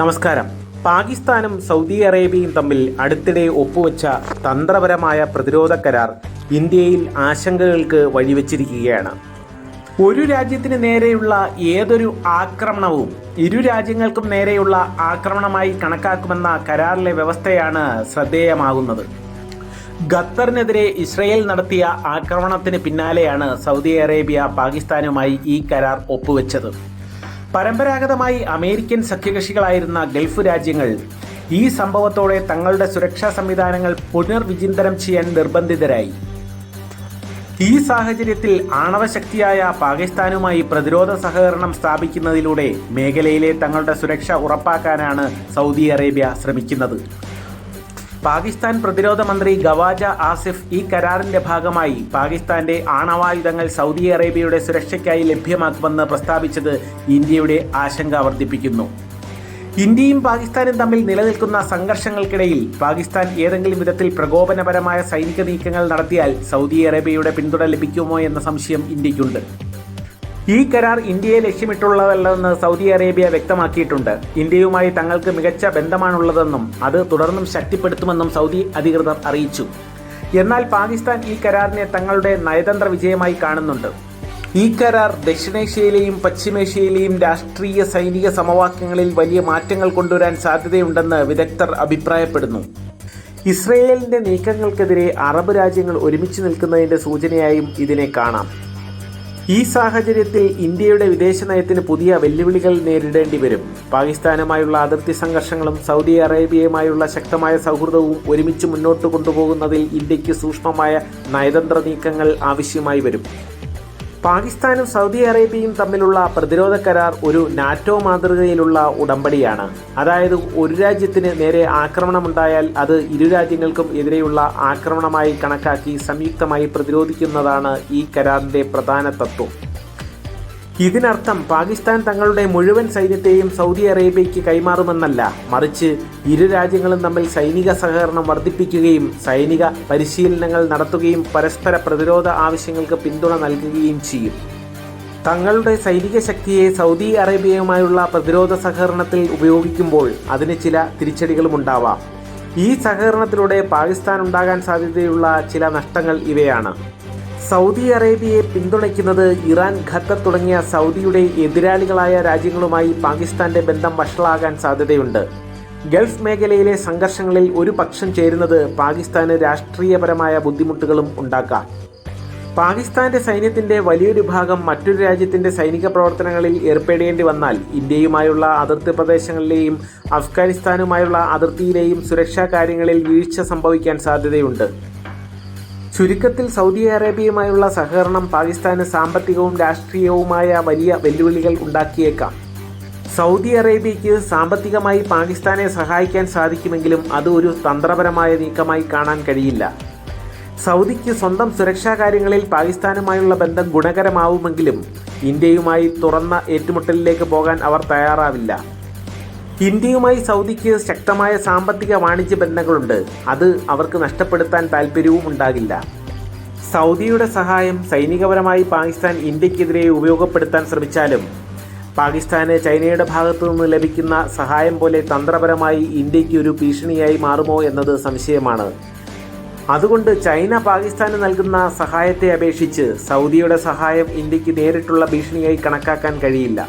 നമസ്കാരം. പാകിസ്ഥാനും സൗദി അറേബ്യയും തമ്മിൽ അടുത്തിടെ ഒപ്പുവെച്ച തന്ത്രപരമായ പ്രതിരോധ കരാർ ഇന്ത്യയിൽ ആശങ്കകൾക്ക് വഴിവെച്ചിരിക്കുകയാണ്. ഒരു രാജ്യത്തിന് നേരെയുള്ള ഏതൊരു ആക്രമണവും ഇരു രാജ്യങ്ങൾക്കും നേരെയുള്ള ആക്രമണമായി കണക്കാക്കുമെന്ന കരാറിലെ വ്യവസ്ഥയാണ് ശ്രദ്ധേയമാകുന്നത്. ഖത്തറിനെതിരെ ഇസ്രയേൽ നടത്തിയ ആക്രമണത്തിന് പിന്നാലെയാണ് സൗദി അറേബ്യ പാകിസ്ഥാനുമായി ഈ കരാർ ഒപ്പുവെച്ചത്. പരമ്പരാഗതമായി അമേരിക്കൻ സഖ്യകക്ഷികളായിരുന്ന ഗൾഫ് രാജ്യങ്ങൾ ഈ സംഭവത്തോടെ തങ്ങളുടെ സുരക്ഷാ സംവിധാനങ്ങൾ പുനർവിചിന്തനം ചെയ്യാൻ നിർബന്ധിതരായി. ഈ സാഹചര്യത്തിൽ ആണവശക്തിയായ പാകിസ്ഥാനുമായി പ്രതിരോധ സഹകരണം സ്ഥാപിക്കുന്നതിലൂടെ മേഖലയിലെ തങ്ങളുടെ സുരക്ഷ ഉറപ്പാക്കാനാണ് സൗദി അറേബ്യ ശ്രമിക്കുന്നത്. പാകിസ്ഥാൻ പ്രതിരോധ മന്ത്രി ഗവാജ ആസിഫ് ഈ കരാറിന്റെ ഭാഗമായി പാകിസ്ഥാന്റെ ആണവായുധങ്ങൾ സൗദി അറേബ്യയുടെ സുരക്ഷയ്ക്കായി ലഭ്യമാക്കുമെന്ന് പ്രസ്താവിച്ചത് ഇന്ത്യയുടെ ആശങ്ക വർദ്ധിപ്പിക്കുന്നു. ഇന്ത്യയും പാകിസ്ഥാനും തമ്മിൽ നിലനിൽക്കുന്ന സംഘർഷങ്ങൾക്കിടയിൽ പാകിസ്ഥാൻ ഏതെങ്കിലും വിധത്തിൽ പ്രകോപനപരമായ സൈനിക നീക്കങ്ങൾ നടത്തിയാൽ സൗദി അറേബ്യയുടെ പിന്തുണ ലഭിക്കുമോ എന്ന സംശയം ഇന്ത്യക്കുണ്ട് ഈ കരാർ ഇന്ത്യയെ ലക്ഷ്യമിട്ടുള്ളതല്ലെന്ന് സൗദി അറേബ്യ വ്യക്തമാക്കിയിട്ടുണ്ട്. ഇന്ത്യയുമായി തങ്ങൾക്ക് മികച്ച ബന്ധമാണുള്ളതെന്നും അത് തുടർന്നും ശക്തിപ്പെടുത്തുമെന്നും സൗദി അധികൃതർ അറിയിച്ചു. എന്നാൽ പാകിസ്ഥാൻ ഈ കരാറിനെ തങ്ങളുടെ നയതന്ത്ര വിജയമായി കാണുന്നുണ്ട്. ഈ കരാർ ദക്ഷിണേഷ്യയിലെയും പശ്ചിമേഷ്യയിലെയും രാഷ്ട്രീയ സൈനിക സമവാക്യങ്ങളിൽ വലിയ മാറ്റങ്ങൾ കൊണ്ടുവരാൻ സാധ്യതയുണ്ടെന്ന് വിദഗ്ധർ അഭിപ്രായപ്പെടുന്നു. ഇസ്രയേലിന്റെ നീക്കങ്ങൾക്കെതിരെ അറബ് രാജ്യങ്ങൾ ഒരുമിച്ച് നിൽക്കുന്നതിന്റെ സൂചനയായും ഇതിനെ കാണാം. ഈ സാഹചര്യത്തിൽ ഇന്ത്യയുടെ വിദേശ നയത്തിന് പുതിയ വെല്ലുവിളികൾ നേരിടേണ്ടി വരും. പാകിസ്ഥാനുമായുള്ള അതിർത്തി സംഘർഷങ്ങളും സൗദി അറേബ്യയുമായുള്ള ശക്തമായ സൗഹൃദവും ഒരുമിച്ച് മുന്നോട്ട് കൊണ്ടുപോകുന്നതിൽ ഇന്ത്യയ്ക്ക് സൂക്ഷ്മമായ നയതന്ത്ര നീക്കങ്ങൾ ആവശ്യമായി വരും. പാകിസ്ഥാനും സൗദി അറേബ്യയും തമ്മിലുള്ള പ്രതിരോധ കരാർ ഒരു നാറ്റോ മാതൃകയിലുള്ള ഉടമ്പടിയാണ്. അതായത് ഒരു രാജ്യത്തിന് നേരെ ആക്രമണമുണ്ടായാൽ അത് ഇരു രാജ്യങ്ങൾക്കും എതിരെയുള്ള ആക്രമണമായി കണക്കാക്കി സംയുക്തമായി പ്രതിരോധിക്കുന്നതാണ് ഈ കരാറിന്റെ പ്രധാന തത്വം. ഇതിനർത്ഥം പാകിസ്ഥാൻ തങ്ങളുടെ മുഴുവൻ സൈന്യത്തെയും സൗദി അറേബ്യയ്ക്ക് കൈമാറുമെന്നല്ല. മറിച്ച് ഇരു രാജ്യങ്ങളും തമ്മിൽ സൈനിക സഹകരണം വർദ്ധിപ്പിക്കുകയും സൈനിക പരിശീലനങ്ങൾ നടത്തുകയും പരസ്പര പ്രതിരോധ ആവശ്യങ്ങൾക്ക് പിന്തുണ നൽകുകയും ചെയ്യും. തങ്ങളുടെ സൈനിക ശക്തിയെ സൗദി അറേബ്യയുമായുള്ള പ്രതിരോധ സഹകരണത്തിൽ ഉപയോഗിക്കുമ്പോൾ അതിന് ചില തിരിച്ചടികളും ഉണ്ടാവാം. ഈ സഹകരണത്തിലൂടെ പാകിസ്ഥാൻ ഉണ്ടാകാൻ സാധ്യതയുള്ള ചില നഷ്ടങ്ങൾ ഇവയാണ്. സൗദി അറേബ്യയെ പിന്തുണയ്ക്കുന്നത് ഇറാൻ ഖത്തർ തുടങ്ങിയ സൗദിയുടെ എതിരാളികളായ രാജ്യങ്ങളുമായി പാകിസ്ഥാന്റെ ബന്ധം വഷളാകാൻ സാധ്യതയുണ്ട്. ഗൾഫ് മേഖലയിലെ സംഘർഷങ്ങളിൽ ഒരു പക്ഷം ചേരുന്നത് പാകിസ്ഥാന് രാഷ്ട്രീയപരമായ ബുദ്ധിമുട്ടുകളും ഉണ്ടാക്കാം. പാകിസ്ഥാന്റെ സൈന്യത്തിന്റെ വലിയൊരു ഭാഗം മറ്റൊരു രാജ്യത്തിന്റെ സൈനിക പ്രവർത്തനങ്ങളിൽ ഏർപ്പെടേണ്ടി വന്നാൽ ഇന്ത്യയുമായുള്ള അതിർത്തി പ്രദേശങ്ങളിലെയും അഫ്ഗാനിസ്ഥാനുമായുള്ള അതിർത്തിയിലെയും സുരക്ഷാ കാര്യങ്ങളിൽ വീഴ്ച സംഭവിക്കാൻ സാധ്യതയുണ്ട്. ചുരുക്കത്തിൽ സൗദി അറേബ്യയുമായുള്ള സഹകരണം പാകിസ്ഥാന് സാമ്പത്തികവും രാഷ്ട്രീയവുമായ വലിയ വെല്ലുവിളികൾ ഉണ്ടാക്കിയേക്കാം. സൗദി അറേബ്യയ്ക്ക് സാമ്പത്തികമായി പാകിസ്ഥാനെ സഹായിക്കാൻ സാധിക്കുമെങ്കിലും അത് ഒരു തന്ത്രപരമായ നീക്കമായി കാണാൻ കഴിയില്ല. സൗദിക്ക് സ്വന്തം സുരക്ഷാ കാര്യങ്ങളിൽ പാകിസ്ഥാനുമായുള്ള ബന്ധം ഗുണകരമാവുമെങ്കിലും ഇന്ത്യയുമായി തുറന്ന ഏറ്റുമുട്ടലിലേക്ക് പോകാൻ അവർ തയ്യാറാവില്ല. ഇന്ത്യയുമായി സൗദിക്ക് ശക്തമായ സാമ്പത്തിക വാണിജ്യ ബന്ധങ്ങളുണ്ട്. അത് അവർക്ക് നഷ്ടപ്പെടുത്താൻ താല്പര്യവും ഉണ്ടാകില്ല. സൗദിയുടെ സഹായം സൈനികപരമായി പാകിസ്ഥാൻ ഇന്ത്യക്കെതിരെ ഉപയോഗപ്പെടുത്താൻ ശ്രമിച്ചാലും പാകിസ്ഥാന് ചൈനയുടെ ഭാഗത്തു നിന്ന് ലഭിക്കുന്ന സഹായം പോലെ തന്ത്രപരമായി ഇന്ത്യയ്ക്ക് ഒരു ഭീഷണിയായി മാറുമോ എന്നത് സംശയമാണ്. അതുകൊണ്ട് ചൈന പാകിസ്ഥാന് നൽകുന്ന സഹായത്തെ അപേക്ഷിച്ച് സൗദിയുടെ സഹായം ഇന്ത്യയ്ക്ക് നേരിട്ടുള്ള ഭീഷണിയായി കണക്കാക്കാൻ കഴിയില്ല.